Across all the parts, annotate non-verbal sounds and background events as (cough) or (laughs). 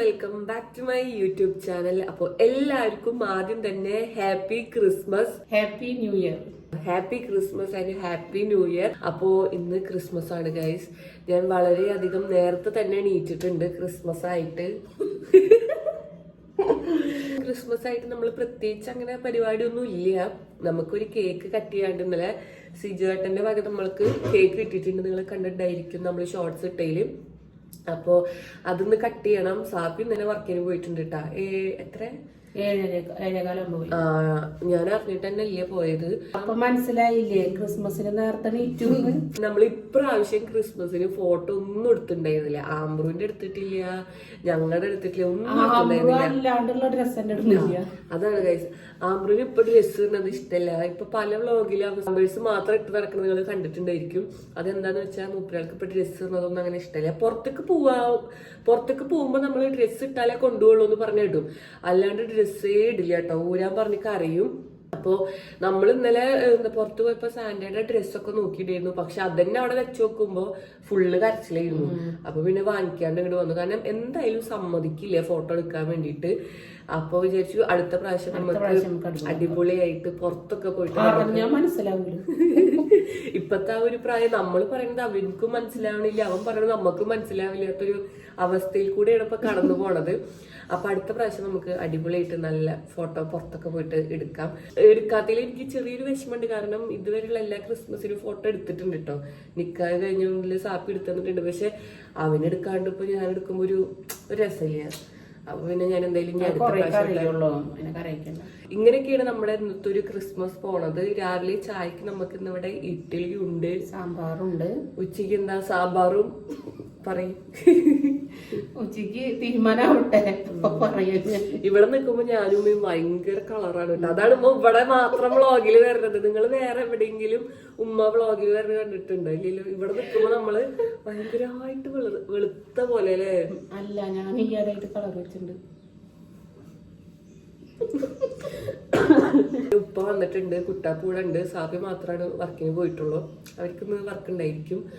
Welcome back to my YouTube channel അപ്പോ എല്ലാവർക്കും ആദ്യം തന്നെ happy Christmas happy new year happy Christmas and happy new year അപ്പോ ഇന്ന് ക്രിസ്മസ് ആണ് ഗൈസ് ഞാൻ വളരെയധികം നേരത്തെ തന്നെ എണീറ്റിട്ടുണ്ട് ക്രിസ്മസ് ആയിട്ട്. ക്രിസ്മസ് ആയിട്ട് നമ്മൾ പ്രത്യേകിച്ച് അങ്ങനെ പരിപാടി ഒന്നും ഇല്ല. നമുക്കൊരു കേക്ക് കട്ട് ചെയ്യാണ്ട് ഇന്നലെ സിജുവേട്ടന്റെ വക നമ്മൾക്ക് കേക്ക് കിട്ടിയിട്ടുണ്ട്. നിങ്ങൾ കണ്ടിട്ടുണ്ടായിരിക്കും നമ്മൾ ഷോർട്സ് ഇട്ടയിൽ അപ്പോ അതൊന്ന് കട്ട് ചെയ്യണം. സാപ്പി ഇന്നലെ വർക്കിന് പോയിട്ടുണ്ട് കേട്ടാ ഏ എത്ര? ഞാൻ അറിഞ്ഞിട്ട് തന്നെ പോയത്. അപ്പൊ മനസ്സിലായില്ലേ ക്രിസ്മസിന് നേരത്തെ നമ്മൾ ഇപ്രാവശ്യം ക്രിസ്മസിന് ഫോട്ടോ ഒന്നും എടുത്തിട്ടുണ്ടായിരുന്നില്ല. ആംബ്രുവിന്റെ എടുത്തിട്ടില്ല ഞങ്ങളുടെ എടുത്തിട്ടില്ല ഒന്നും അതാണ് കൈസ് ആംബ്രുവിന് ഇപ്പൊ ഡ്രസ്സ് ഇടുന്നത് ഇഷ്ടമല്ല ഇപ്പൊ പല വ്ളോഗിലും മെമ്പേഴ്സ് മാത്രം ഇട്ട് നടക്കുന്നത് നിങ്ങൾ കണ്ടിട്ടുണ്ടായിരിക്കും. അതെന്താന്ന് വെച്ചാൽ മൂപ്പരാൾക്ക് ഇപ്പൊ ഡ്രസ്സ് ഇടുന്നതൊന്നും അങ്ങനെ ഇഷ്ടമല്ല പുറത്തേക്ക് പോവാ പുറത്തേക്ക് പോകുമ്പോ നമ്മൾ ഡ്രസ്സ് ഇട്ടാലേ കൊണ്ടുപോകുള്ളൂ എന്ന് പറഞ്ഞു കേട്ടു അല്ലാണ്ട് ഡ്രസ്സേ ഇടില്ല കേട്ടോ ഊരാൻ പറഞ്ഞ് കരയും. അപ്പോ നമ്മൾ ഇന്നലെ എന്താ പുറത്ത് പോയപ്പോ സാൻഡയുടെ ഡ്രസ്സൊക്കെ നോക്കിയിട്ടായിരുന്നു പക്ഷെ അതന്നെ അവിടെ വെച്ച് നോക്കുമ്പോ ഫുള്ള് കരച്ചിലായിരുന്നു. അപ്പൊ പിന്നെ വാങ്ങിക്കാണ്ട് ഇങ്ങോട്ട് വന്നു. കാരണം എന്തായാലും സമ്മതിക്കില്ല ഫോട്ടോ എടുക്കാൻ വേണ്ടിയിട്ട്. അപ്പൊ വിചാരിച്ചു അടുത്ത പ്രാവശ്യം നമുക്ക് അടിപൊളിയായിട്ട് പുറത്തൊക്കെ പോയിട്ട് ഞാൻ മനസ്സിലാവൂല? (laughs) ഇപ്പത്തെ ആ ഒരു പ്രായം നമ്മൾ പറയുന്നത് അവനക്കും മനസ്സിലാവണില്ല. അവൻ പറയുന്നത് നമുക്കും മനസ്സിലാവില്ലാത്തൊരു അവസ്ഥയിൽ കൂടെയാണ് ഇപ്പൊ കടന്നു പോണത്. അപ്പൊ അടുത്ത പ്രാവശ്യം നമുക്ക് അടിപൊളിയായിട്ട് നല്ല ഫോട്ടോ പുറത്തൊക്കെ പോയിട്ട് എടുക്കാം. എടുക്കാത്തതിൽ എനിക്ക് ചെറിയൊരു വിഷമമുണ്ട്. കാരണം ഇതുവരെയുള്ള എല്ലാ ക്രിസ്മസിനും ഫോട്ടോ എടുത്തിട്ടുണ്ട് കേട്ടോ നിക്കാൻ കഴിഞ്ഞ സാപ്പി എടുത്തിട്ടുണ്ട് പക്ഷെ അവനെടുക്കാണ്ട് ഇപ്പൊ ഞാൻ എടുക്കുമ്പോ ഒരു ഒരു രസമില്ല. അപ്പൊ പിന്നെ ഞാൻ എന്തായാലും ഞാൻ ഇങ്ങനെയൊക്കെയാണ് നമ്മുടെ ഇന്നത്തെ ഒരു ക്രിസ്മസ് പോണത്. രാവിലെ ചായക്ക് നമുക്ക് ഇന്നിവിടെ ഇഡ്ഡലി ഉണ്ട്. സാമ്പാറുണ്ട്. ഉച്ചയ്ക്ക് എന്താ? സാമ്പാറും പറയും. ഉച്ചയ്ക്ക് തീരുമാനാവട്ടെ. ഇവിടെ നിൽക്കുമ്പോ ഞാനും ഭയങ്കര കളറാണ് കേട്ടോ. അതാണ് ഉമ്മ ഇവിടെ മാത്രം വ്ളോഗിൽ വരുന്നത്. നിങ്ങൾ വേറെ എവിടെയെങ്കിലും ഉമ്മ വ്ളോഗിൽ വരുന്നത് കണ്ടിട്ടുണ്ടോ? ഇല്ലല്ലോ ഇവിടെ നിൽക്കുമ്പോ നമ്മൾ ഭയങ്കരമായിട്ട് വെളു- വെളുത്ത പോലെ അല്ലേ? അല്ല ഞാൻ ഈയാടായിട്ട് കളർ വെച്ചിട്ടുണ്ട്. ഉപ്പ വന്നിട്ടുണ്ട് കുട്ടാപ്പൂടെ ഉണ്ട്. സാപ്പി മാത്രമാണ് വർക്കിന് പോയിട്ടുള്ളൂ. അവർക്ക് ഇന്ന് വർക്ക് ഉണ്ടായിരിക്കും.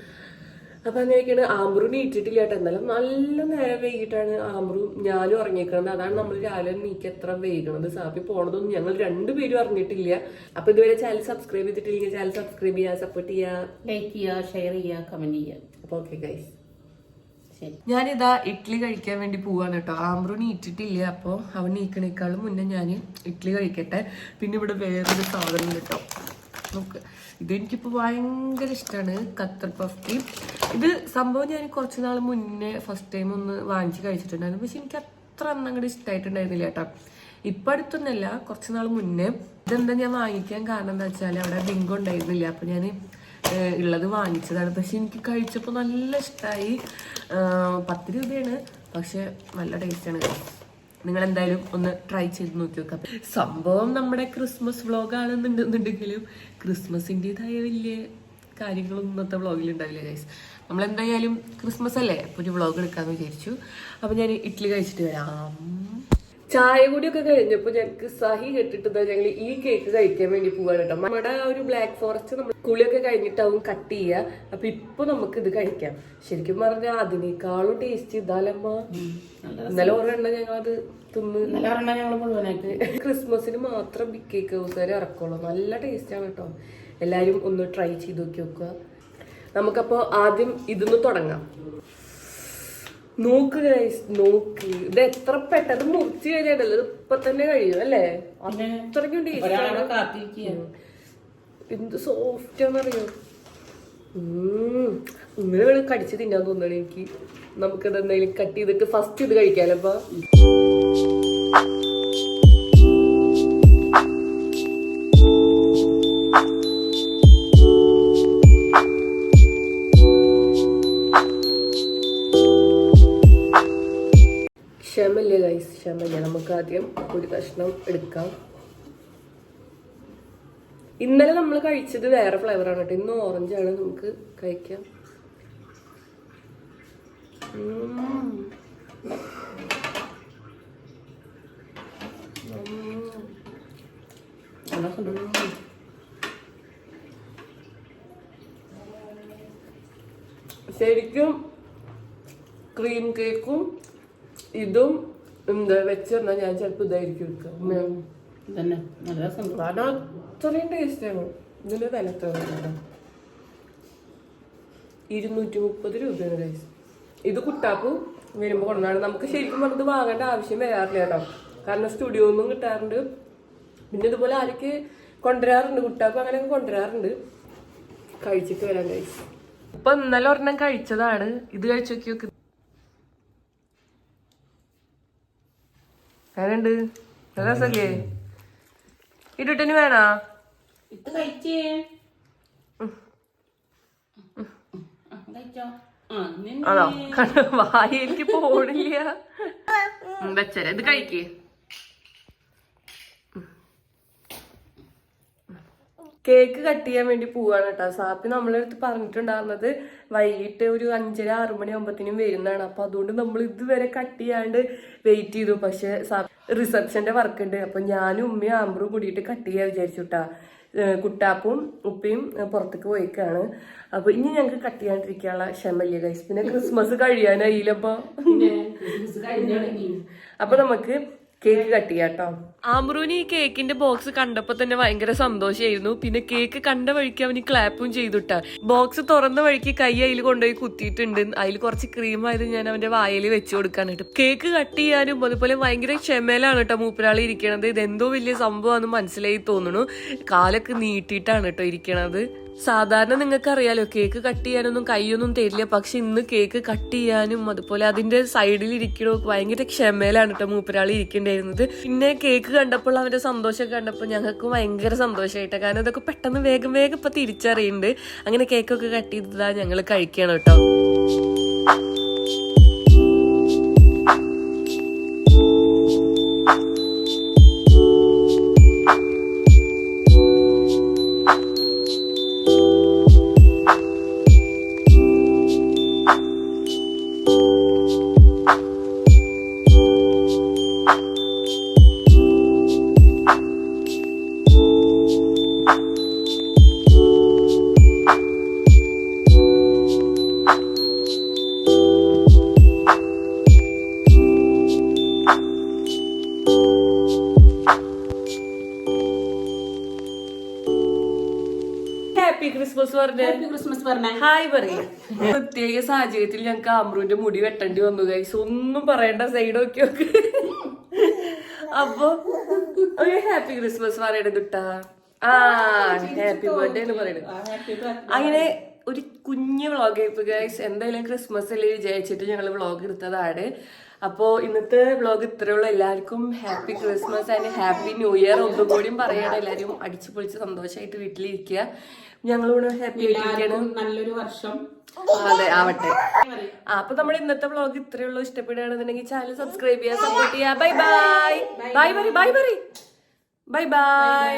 അപ്പൊ അങ്ങനെയൊക്കെയാണ് ആമ്പ്രു നീറ്റിട്ടില്ല കേട്ടോ. എന്നാലും നല്ല നേരം വൈകിട്ടാണ് ആമ്പ്രു ഞാനും ഇറങ്ങിയിരിക്കുന്നത് അതാണ് നമ്മൾ രാവിലെ നീക്ക് എത്ര വൈകണത്. സാപ്പി പോണതൊന്നും ഞങ്ങൾ രണ്ടുപേരും അറിഞ്ഞിട്ടില്ല. അപ്പൊ ഇതുവരെ ചാനൽ സബ്സ്ക്രൈബ് ചെയ്തിട്ടില്ലെങ്കിൽ ചാനൽ സബ്സ്ക്രൈബ് ചെയ്യുക സപ്പോർട്ട് ചെയ്യുക ലൈക്ക് ചെയ്യുക ഷെയർ ചെയ്യുക കമന്റ് ചെയ്യുക അപ്പൊ ഓക്കെ ഗൈസ് ഞാനിതാ ഇഡ്ഡലി കഴിക്കാൻ വേണ്ടി പോവാണ് കേട്ടോ. ആമ്പ്രു നീറ്റിട്ടില്ല അപ്പോൾ അവൻ നീക്കണേക്കാളും മുന്നേ ഞാൻ ഇഡ്ഡലി കഴിക്കട്ടെ. പിന്നെ ഇവിടെ വേറൊരു സാധനം കേട്ടോ. നോക്ക് ഇതെനിക്കിപ്പോൾ ഭയങ്കര ഇഷ്ടമാണ് ഖത്തർ പഫ്റ്റി ഇത് സംഭവം ഞാൻ കുറച്ച് നാൾ മുന്നേ ഫസ്റ്റ് ടൈം ഒന്ന് വാങ്ങിച്ച് കഴിച്ചിട്ടുണ്ടായിരുന്നു. പക്ഷെ എനിക്ക് അത്ര അന്ന് അങ്ങോട്ട് ഇഷ്ടമായിട്ടുണ്ടായിരുന്നില്ല കേട്ടോ. ഇപ്പം അടുത്തൊന്നല്ല കുറച്ച് നാൾ മുന്നേ ഇതെന്താ ഞാൻ വാങ്ങിക്കാൻ കാരണം എന്താ വെച്ചാൽ അവിടെ ബിങ്കോ ഉണ്ടായിരുന്നില്ല. അപ്പം ഞാൻ ഉള്ളത് വാങ്ങിച്ചതാണ്. പക്ഷെ എനിക്ക് കഴിച്ചപ്പോൾ നല്ല ഇഷ്ടമായി പത്ത് രൂപയാണ്. പക്ഷെ നല്ല ടേസ്റ്റാണ് നിങ്ങൾ എന്തായാലും ഒന്ന് ട്രൈ ചെയ്ത് നോക്കി നോക്കാം. സംഭവം നമ്മുടെ ക്രിസ്മസ് വ്ളോഗ് ആണെന്നുണ്ടെന്നുണ്ടെങ്കിലും ക്രിസ്മസിന്റെതായ വലിയ കാര്യങ്ങളൊന്നും ഇന്നത്തെ വ്ളോഗിൽ ഉണ്ടാവില്ല ഗൈസ് നമ്മൾ എന്തായാലും ക്രിസ്മസ് അല്ലേ? അപ്പോൾ ഒരു വ്ളോഗ് എടുക്കാമെന്ന് വിചാരിച്ചു. അപ്പോൾ ഞാൻ ഇഡ്ഡലി കഴിച്ചിട്ട് വരാം. ചായ കൂടിയൊക്കെ കഴിഞ്ഞപ്പോ ഞങ്ങൾക്ക് സഹി കെട്ടിട്ട് ഞങ്ങൾ ഈ കേക്ക് കഴിക്കാൻ വേണ്ടി പോവാണ് കേട്ടോ. നമ്മുടെ ആ ഒരു ബ്ലാക്ക് ഫോറസ്റ്റ് നമ്മൾ കുളിയൊക്കെ കഴിഞ്ഞിട്ടാവും കട്ട് ചെയ്യുക അപ്പൊ ഇപ്പൊ നമുക്ക് ഇത് കഴിക്കാം. ശരിക്കും പറഞ്ഞാൽ അതിനേക്കാളും ടേസ്റ്റ് ഇതാലമ്മ. ഇന്നലെ ഒരെണ്ണം ഞങ്ങൾ അത് തിന്ന് ക്രിസ്മസിന് മാത്രം ബിഗ് കേക്ക് ഹൗസുകാർ ഇറക്കുള്ളൂ നല്ല ടേസ്റ്റ് ആണ് കേട്ടോ. എല്ലാരും ഒന്ന് ട്രൈ ചെയ്ത് നോക്കി നോക്കുക. നമുക്കപ്പോ ആദ്യം ഇതൊന്ന് തുടങ്ങാം. നോക്ക് ഗൈസ് നോക്ക്. ഇത് എത്ര പെട്ടെന്ന് മുറിച്ച് കഴിഞ്ഞാലല്ലോ ഇത് ഇപ്പൊ തന്നെ കഴിയും അല്ലേ? അത്രയ്ക്കും എന്ത് സോഫ്റ്റ് ആണെന്നറിയോ? ഉം. ഇങ്ങനെ വേണം കടിച്ച് തിന്നാൻ തോന്നണേ എനിക്ക്. നമുക്കത് എന്തായാലും കട്ട് ചെയ്തിട്ട് ഫസ്റ്റ് ഇത് കഴിക്കാലോ അപ്പൊ ക്ഷമല്ലേ ഗൈസ് ക്ഷമല്ലേ നമുക്ക് ആദ്യം ഒരു കഷ്ണം എടുക്കാം. ഇന്നലെ നമ്മൾ കഴിച്ചത് വേറെ ഫ്ലേവറാണ് കേട്ടോ. ഇന്ന് ഓറഞ്ച് ആണ്. നമുക്ക് കഴിക്കാം. ശരിക്കും ക്രീം കേക്കും ഇതും എന്താ വെച്ചിരുന്നാ ഞാൻ ചിലപ്പോ ഇതായിരിക്കും എടുക്കുക ഉം. ഇതന്നെ നല്ല രസമുണ്ട് കാരണം അത്രയും ടേസ്റ്റാണ് ഇതിന്റെ വില എത്ര ഇരുന്നൂറ്റി മുപ്പത് രൂപയാണ് ഗൈസ് ഇത് കുട്ടാപ്പ് വരുമ്പോൾ കൊണ്ടാണ് നമുക്ക് ശരിക്കും പറഞ്ഞത് വാങ്ങേണ്ട ആവശ്യം വരാറില്ല കേട്ടോ. കാരണം സ്റ്റുഡിയോ ഒന്നും കിട്ടാറുണ്ട്. പിന്നെ ഇതുപോലെ ആരൊക്കെ കൊണ്ടുവരാറുണ്ട് കുട്ടാപ്പ് അങ്ങനെ കൊണ്ടുവരാറുണ്ട്. കഴിച്ചിട്ട് വരാൻ ഗൈസ് ഇപ്പൊ ഇന്നലെ ഒരെണ്ണം കഴിച്ചതാണ്. ഇത് കഴിച്ചു നോക്കി. ആരുണ്ട് രസല്ലേ ഇരുട്ടിന് വേണോ? ഇത് കഴിച്ചേ. ആണോ? വായിലേക്ക് പോണില്ല. ഇത് കഴിക്കേ. കേക്ക് കട്ട് ചെയ്യാൻ വേണ്ടി പോവാണ് കേട്ടോ. സാപ്പി നമ്മളെ അടുത്ത് പറഞ്ഞിട്ടുണ്ടായിരുന്നത് വൈകിട്ട് ഒരു അഞ്ചര ആറ് മണി ആകുമ്പത്തിനും വരുന്നതാണ്. അപ്പൊ അതുകൊണ്ട് നമ്മൾ ഇതുവരെ കട്ട് ചെയ്യാണ്ട് വെയിറ്റ് ചെയ്തു. പക്ഷെ റിസപ്ഷന്റെ വർക്ക് ഉണ്ട്. അപ്പൊ ഞാനും ഉമ്മയും ആമ്പറും കൂടിയിട്ട് കട്ട് ചെയ്യാൻ വിചാരിച്ചു കേട്ടാ കുട്ടാപ്പും ഉപ്പയും പുറത്തേക്ക് പോയിക്കാണ്. അപ്പൊ ഇനി ഞങ്ങൾക്ക് കട്ട് ചെയ്യാണ്ടിരിക്കാനുള്ള ക്ഷമയില്ല ഗൈസ് പിന്നെ ക്രിസ്മസ് കഴിയാനായില്ലപ്പോ അപ്പൊ നമുക്ക് കേക്ക് കട്ട് ചെയ്യാം കേട്ടോ. ആമ്രൂന് ഈ കേക്കിന്റെ ബോക്സ് കണ്ടപ്പോ തന്നെ ഭയങ്കര സന്തോഷമായിരുന്നു പിന്നെ കേക്ക് കണ്ട വഴിക്ക് അവന് ക്ലാപ്പും ചെയ്തിട്ട ബോക്സ് തുറന്ന വഴിക്ക് കൈ അതിൽ കൊണ്ടുപോയി കുത്തിയിട്ടുണ്ട്. അതിൽ കുറച്ച് ക്രീം ആയത് ഞാൻ അവന്റെ വായിൽ വെച്ച് കൊടുക്കാനായിട്ട് കേക്ക് കട്ട് ചെയ്യാനും അതുപോലെ ഭയങ്കര ക്ഷമയിലാണ് കേട്ടോ മൂപ്പരാളി ഇരിക്കണത്. ഇതെന്തോ വലിയ സംഭവമാണെന്ന് മനസ്സിലായി തോന്നുന്നു കാലൊക്കെ നീട്ടിയിട്ടാണ് കേട്ടോ ഇരിക്കണത്. സാധാരണ നിങ്ങൾക്ക് അറിയാലോ കേക്ക് കട്ട് ചെയ്യാനൊന്നും കൈയൊന്നും തരില്ല. പക്ഷെ ഇന്ന് കേക്ക് കട്ട് ചെയ്യാനും അതുപോലെ അതിന്റെ സൈഡിൽ ഇരിക്കണോ ഭയങ്കര ക്ഷമയിലാണ് കേട്ടോ മൂപ്പരാളി ഇരിക്കേണ്ടിയിരുന്നത്. പിന്നെ കേക്ക് കണ്ടപ്പോൾ അവന്റെ സന്തോഷം കണ്ടപ്പോൾ ഞങ്ങൾക്ക് ഭയങ്കര സന്തോഷമായിട്ട് കാരണം ഇതൊക്കെ പെട്ടെന്ന് വേഗം വേഗം ഇപ്പൊ തിരിച്ചറിയുന്നുണ്ട് അങ്ങനെ കേക്കൊക്കെ കട്ട് ചെയ്തതാ ഞങ്ങൾ കഴിക്കണം കേട്ടോ ഹാപ്പി ക്രിസ്മസ് പറഞ്ഞേ. ഹാപ്പി ക്രിസ്മസ് പറഞ്ഞേ. ഹായ് പറയേ. പ്രത്യേക സാഹചര്യത്തിൽ ഞങ്ങൾക്ക് അമ്രുവിന്റെ മുടി വെട്ടേണ്ടി വന്നു ഗൈസ് ഒന്നും പറയണ്ട സൈഡ് നോക്കി നോക്ക്. അപ്പൊ ഒരു ഹാപ്പി ക്രിസ്മസ് പറയണത് ഇട്ടാ ആ ഹാപ്പി ബർത്ത്ഡേ എന്ന് പറയണത്. അങ്ങനെ ഒരു കുഞ്ഞ് വ്ളോഗ് ആയിപ്പോ ഗൈസ് എന്തായാലും ക്രിസ്മസ് അല്ലേ വിചാരിച്ചിട്ട് ഞങ്ങൾ വ്ളോഗ് എടുത്തതാണ്. അപ്പോ ഇന്നത്തെ വ്ളോഗ് ഇത്രയുള്ള എല്ലാവർക്കും happy Christmas and happy new year ഒന്നും കൂടിയും പറയണം. എല്ലാവരും അടിച്ചു പൊളിച്ച് സന്തോഷമായിട്ട് വീട്ടിലിരിക്കുക. ഞങ്ങളിവിടെ ഹാപ്പി നല്ലൊരു വർഷം. അതെ ആവട്ടെ. അപ്പൊ നമ്മുടെ ഇന്നത്തെ വ്ളോഗ് ഇത്രയേ ഉള്ളൂ ഇഷ്ടപ്പെടുകയാണെന്നുണ്ടെങ്കിൽ ചാനൽ സബ്സ്ക്രൈബ് ചെയ്യുക സപ്പോർട്ട് ചെയ്യാ. Bye bye bye bye bye bye bye bye bye